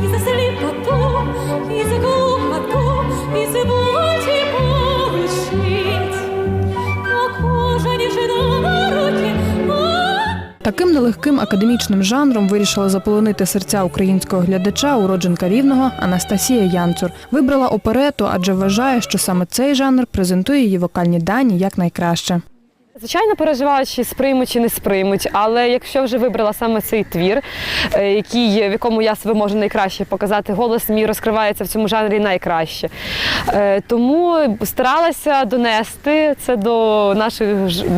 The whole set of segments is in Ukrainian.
и за Таким нелегким академічним жанром вирішила заполонити серця українського глядача уродженка рівного Анастасія Янцур. Вибрала оперету, адже вважає, що саме цей жанр презентує її вокальні дані якнайкраще. Звичайно, переживають, чи сприймуть, чи не сприймуть, але якщо вже вибрала саме цей твір, е, який, в якому я себе можу найкраще показати, голос мій розкривається в цьому жанрі найкраще. Е, Тому старалася донести це до наших,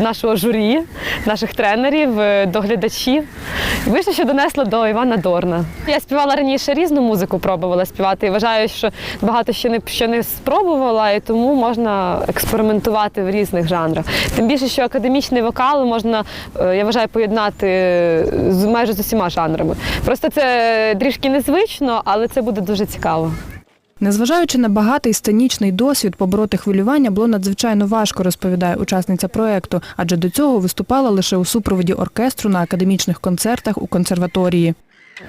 нашого журі, наших тренерів, е, до глядачів. І Вийшло, що донесла до Івана Дорна. Я співала раніше різну музику, пробувала співати і вважаю, що багато ще не, ще не спробувала, і тому можна експериментувати в різних жанрах. Тим більше, що академічний вокал можна, е, я вважаю, поєднати з майже з усіма жанрами. Просто це трішки незвично, але це буде дуже цікаво. Незважаючи на багатий сценічний досвід, побороти хвилювання було надзвичайно важко, розповідає учасниця проекту, адже до цього виступала лише у супроводі оркестру на академічних концертах у консерваторії.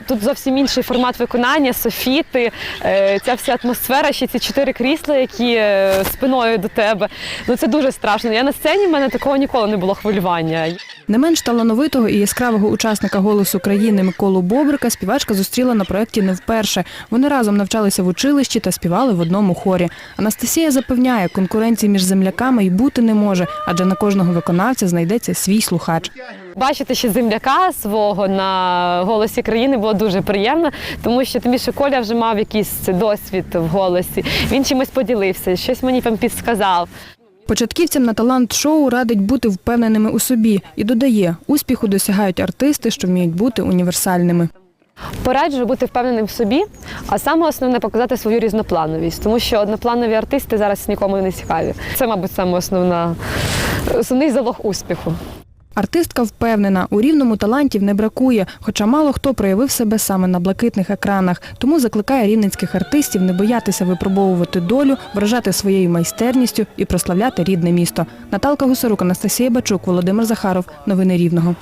Тут зовсім інший формат виконання, софіти, е, ця вся атмосфера, ще ці чотири крісла, які е, спиною до тебе. Ну це дуже страшно. Я на сцені в мене такого ніколи не було хвилювання. Не менш талановитого і яскравого учасника голосу країни Миколу Бобрика співачка зустріла на проєкті не вперше. Вони разом навчалися в училищі та співали в одному хорі. Анастасія запевняє, конкуренції між земляками й бути не може, адже на кожного виконавця знайдеться свій слухач. Бачити ще земляка свого на голосі країни було дуже приємно, тому що тим більше Коля вже мав якийсь досвід в голосі. Він чимось поділився, щось мені там підсказав. Початківцям на талант-шоу радить бути впевненими у собі і додає, успіху досягають артисти, що вміють бути універсальними. Пораджу бути впевненим в собі, а саме основне показати свою різноплановість, тому що однопланові артисти зараз нікому не цікаві. Це, мабуть, саме основний залог успіху. Артистка впевнена, у рівному талантів не бракує, хоча мало хто проявив себе саме на блакитних екранах. Тому закликає рівненських артистів не боятися випробовувати долю, вражати своєю майстерністю і прославляти рідне місто. Наталка Гусарук, Анастасія Бачук, Володимир Захаров. Новини Рівного.